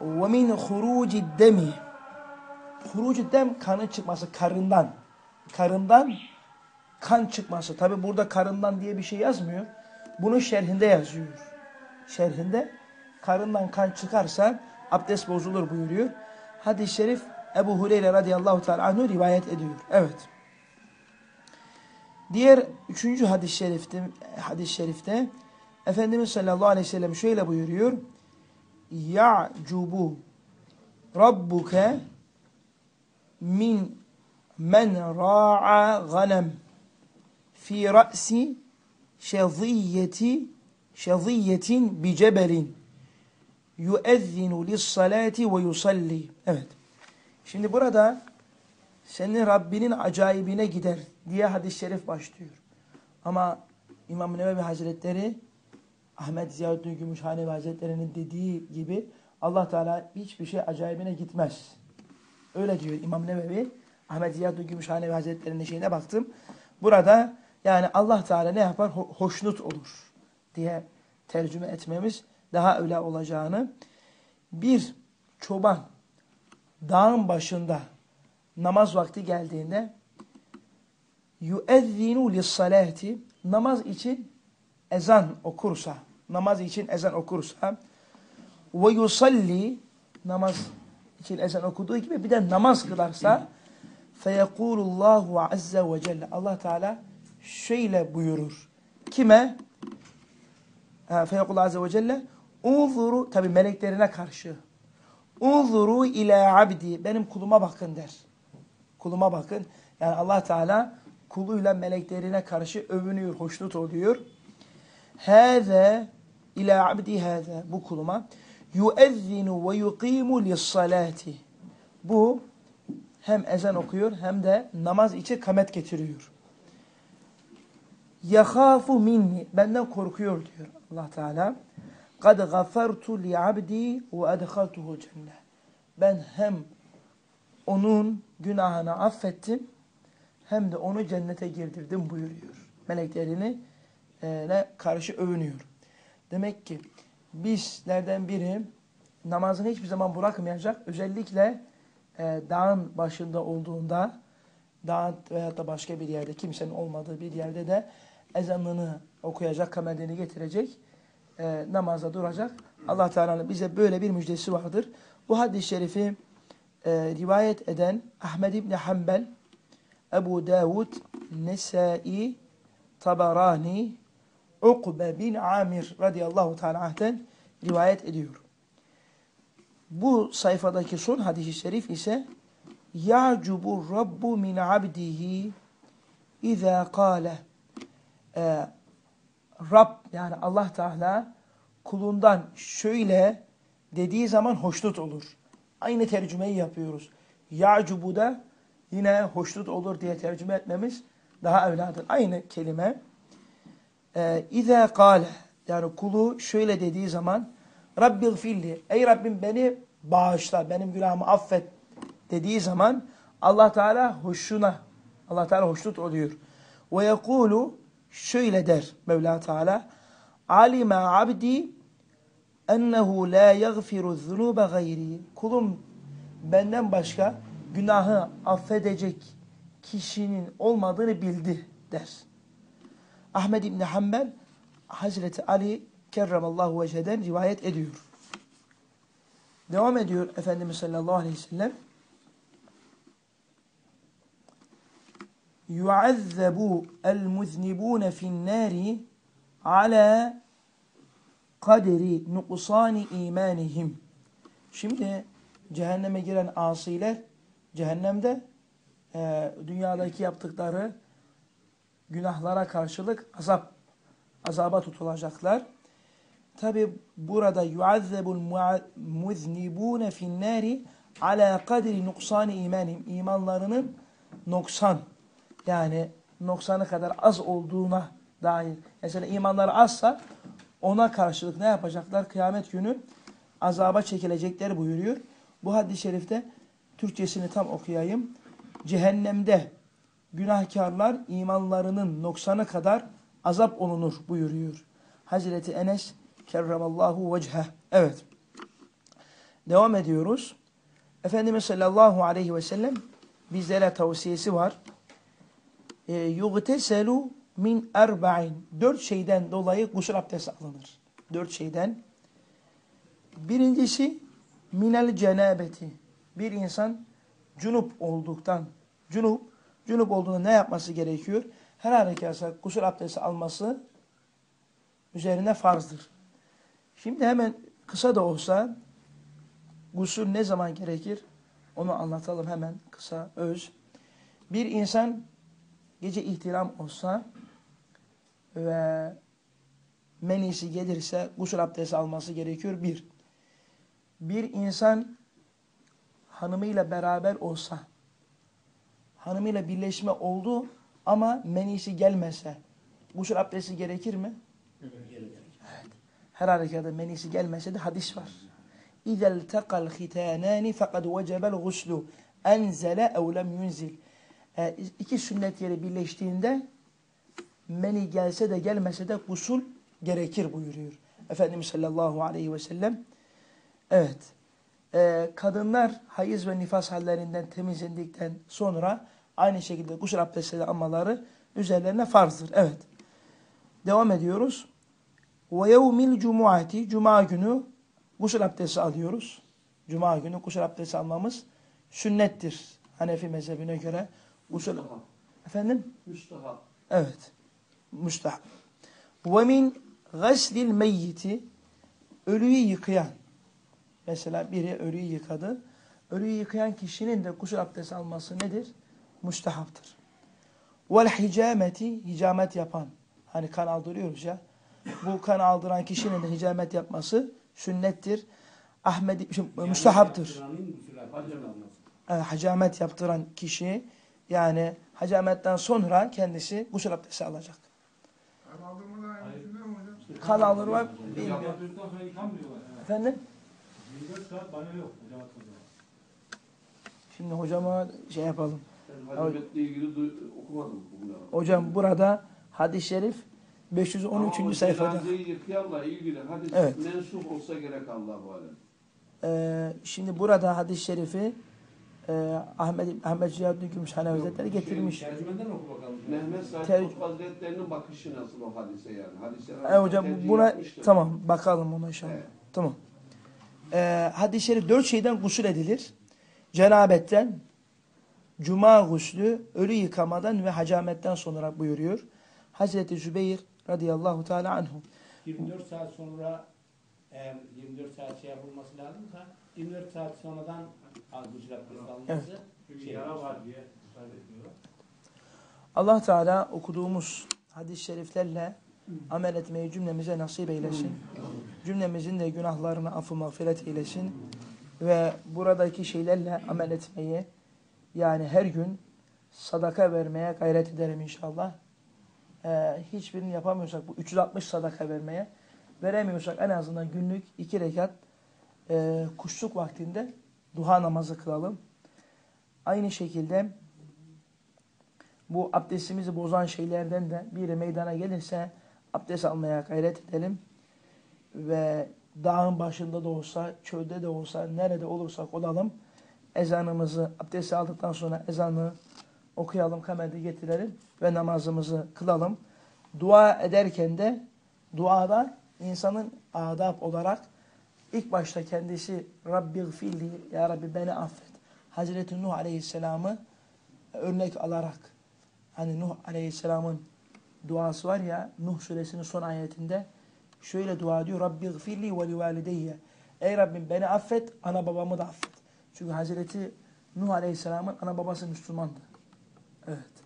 Min huruci demi. Huruci dem kanın çıkması karından. Karından kan çıkması. Tabi burada karından diye bir şey yazmıyor. Bunun şerhinde yazıyor. Şerhinde karından kan çıkarsa abdest bozulur buyuruyor. Hadis-i şerif Ebu Hureyre radıyallahu teala anhu rivayet ediyor. Evet. Diğer üçüncü hadis-i şerifte, hadis şerifte Efendimiz sallallahu aleyhi ve sellem şöyle buyuruyor. Ya'cubu rabbuke min men ra'a ganem fi ra'si şeziyeti şeziyetin bi cebelin yuezzinu lis-salati ve yusalli. Evet. Şimdi burada senin Rabbinin acayibine gider diye hadis-i şerif başlıyor. Ama İmam Nevevi Hazretleri Ahmet Ziyaddin Gümüşhanevi Hazretleri'nin dediği gibi Allah Teala hiçbir şey acayibine gitmez. Öyle diyor İmam Nevevi. Ahmet Ziyaddin Gümüşhanevi Hazretleri'nin şeyine baktım. Burada yani Allah Teala ne yapar? Ho hoşnut olur diye tercüme etmemiz daha öyle olacağını. Bir çoban dağın başında namaz vakti geldiğinde yuezzinu lissalati namaz için ezan okursa namaz için ezan okursa ve yusalli namaz için ezan okuduğu gibi bir de namaz kılarsa feyekulullahu azze ve celle Allah Teala şöyle buyurur. Kime? Feyekulullahu azze ve celle unzuru tabi meleklerine karşı unzuru ila abdi benim kuluma bakın der. Kuluma bakın. Yani Allah Teala kuluyla meleklerine karşı övünüyor, hoşnut oluyor. Hâze ila abdi hâze bu kuluma yuezzinu ve yuqimu lissalati. Bu hem ezan okuyor hem de namaz için kamet getiriyor. Yahafu minni benden korkuyor diyor Allah Teala. Kad gafartu li abdi ve edhaltuhu cennet. Ben hem onun günahını affettim hem de onu cennete girdirdim buyuruyor. Meleklerini e, karşı övünüyor. Demek ki bizlerden biri namazını hiçbir zaman bırakmayacak. Özellikle e, dağın başında olduğunda dağ veya da başka bir yerde kimsenin olmadığı bir yerde de ezanını okuyacak, kamerlerini getirecek, e, namaza duracak. Allah Teala'nın bize böyle bir müjdesi vardır. Bu hadis-i şerifi e, rivayet eden Ahmed İbni Hanbel, Ebu Davud, Nesai, Tabarani, Ukbe bin Amir radıyallahu teala anh'ten rivayet ediyor. Bu sayfadaki son hadis-i şerif ise Ya'cubu Rabbu min abdihi İza kâle ee, Rab yani Allah Teala kulundan şöyle dediği zaman hoşnut olur. Aynı tercümeyi yapıyoruz. Ya'cubu da yine hoşnut olur diye tercüme etmemiz daha evladır. Aynı kelime. Ee, İza kâle yani kulu şöyle dediği zaman Rabbil filli ey Rabbim beni bağışla benim günahımı affet dediği zaman Allah Teala hoşuna Allah Teala hoşnut oluyor. Ve yekulu şöyle der Mevla Teala alime abdi ennehu la yaghfiru zunuba gayri kulum benden başka günahı affedecek kişinin olmadığını bildi der. Ahmed İbni Hanbel Hazreti Ali kerramallahu vecheden rivayet ediyor. Devam ediyor Efendimiz sallallahu aleyhi ve sellem. يعذب المذنبون في النار على kaderi nukusani imanihim. Şimdi cehenneme giren asiler cehennemde e, dünyadaki yaptıkları günahlara karşılık azap azaba tutulacaklar. Tabi burada yuazzebul muznibune finnari ala kadri nuksani imanim. imanlarının noksan yani noksanı kadar az olduğuna dair. Mesela imanları azsa ona karşılık ne yapacaklar? Kıyamet günü azaba çekilecekler buyuruyor. Bu hadis-i şerifte Türkçesini tam okuyayım. Cehennemde günahkarlar imanlarının noksanı kadar azap olunur buyuruyor. Hazreti Enes kerramallahu vecheh. Evet. Devam ediyoruz. Efendimiz sallallahu aleyhi ve sellem bizlere tavsiyesi var. E, Yugteselu min erba'in. Dört şeyden dolayı gusül abdesti alınır. Dört şeyden. Birincisi minel cenabeti. Bir insan cunup olduktan, cunup, cunup olduğunda ne yapması gerekiyor? Her harekatsa gusül abdesti alması üzerine farzdır. Şimdi hemen kısa da olsa gusül ne zaman gerekir? Onu anlatalım hemen kısa, öz. Bir insan gece ihtiram olsa ve menisi gelirse gusül abdesti alması gerekiyor. Bir. Bir insan hanımıyla beraber olsa, hanımıyla birleşme oldu ama menisi gelmese, gusül abdesti gerekir mi? Evet. Her harekada menisi gelmese de hadis var. اِذَا الْتَقَى الْخِتَانَانِ فَقَدْ وَجَبَ الْغُسْلُ اَنْزَلَ اَوْ لَمْ يُنْزِلْ e, iki sünnet yeri birleştiğinde meni gelse de gelmese de gusul gerekir buyuruyor. Efendimiz sallallahu aleyhi ve sellem. Evet. Ee, kadınlar hayız ve nifas hallerinden temizlendikten sonra aynı şekilde gusül abdesti almaları üzerlerine farzdır. Evet. Devam ediyoruz. Ve yevmil cumuati Cuma günü gusül abdesti alıyoruz. Cuma günü gusül abdesti almamız sünnettir. Hanefi mezhebine göre gusül... Efendim? Müstahap. Evet. Müstahap. Ve min gaslil meyyiti ölüyü yıkayan. Mesela biri ölüyü yıkadı. Ölüyü yıkayan kişinin de gusül abdesti alması nedir? Müstahaptır. Vel hicameti hicamet yapan. Hani kan aldırıyoruz ya. Bu kan aldıran kişinin de hicamet yapması sünnettir. Ahmet şimdi, müstahaptır. E, hacamet yaptıran kişi yani hacametten sonra kendisi gusül abdesti alacak. Kan aldırma bilmiyorum. Efendim? Şimdi hocama şey yapalım. Hacametle ilgili okumadım bugüne. Hocam burada hadis-i şerif 513. Ama sayfada. cenazeyi yıkayanla ilgili hadis Evet. mensup olsa gerek Allah-u Alem. Ee, şimdi burada hadis-i şerifi e, Ahmet, Ahmet Cihaddin Gümüşhane Hazretleri getirmiş. Tercümeden oku bakalım. Mehmet Said Ter- Hazretleri'nin bakışı nasıl o hadise yani? Hadise E, hocam buna yapmıştır. tamam bakalım ona inşallah. Evet. Tamam. Ee, hadis-i şerif dört şeyden gusül edilir. Cenabetten, cuma guslü, ölü yıkamadan ve hacametten sonra buyuruyor. Hazreti Zübeyir radıyallahu teala anhu. 24 saat sonra eğer 24 saat şey yapılması lazımsa 24 saat sonradan gusül abdesti alınması Çünkü şey yara var diye. Allah Teala okuduğumuz hadis-i şeriflerle amel etmeyi cümlemize nasip eylesin. Cümlemizin de günahlarını affı mağfiret eylesin. Ve buradaki şeylerle amel etmeyi yani her gün sadaka vermeye gayret edelim inşallah. Ee, hiçbirini yapamıyorsak bu 360 sadaka vermeye veremiyorsak en azından günlük iki rekat e, kuşluk vaktinde duha namazı kılalım. Aynı şekilde bu abdestimizi bozan şeylerden de biri meydana gelirse abdest almaya gayret edelim. Ve dağın başında da olsa, çölde de olsa, nerede olursak olalım. Ezanımızı abdest aldıktan sonra ezanı okuyalım, kamerde getirelim ve namazımızı kılalım. Dua ederken de duada insanın adab olarak ilk başta kendisi Rabbi gfirli, Ya Rabbi beni affet. Hazreti Nuh Aleyhisselam'ı örnek alarak hani Nuh Aleyhisselam'ın duası var ya Nuh suresinin son ayetinde şöyle dua ediyor Rabbi gfirli ve li Ey Rabbim beni affet ana babamı da affet. Çünkü Hazreti Nuh Aleyhisselam'ın ana babası Müslümandı. Evet.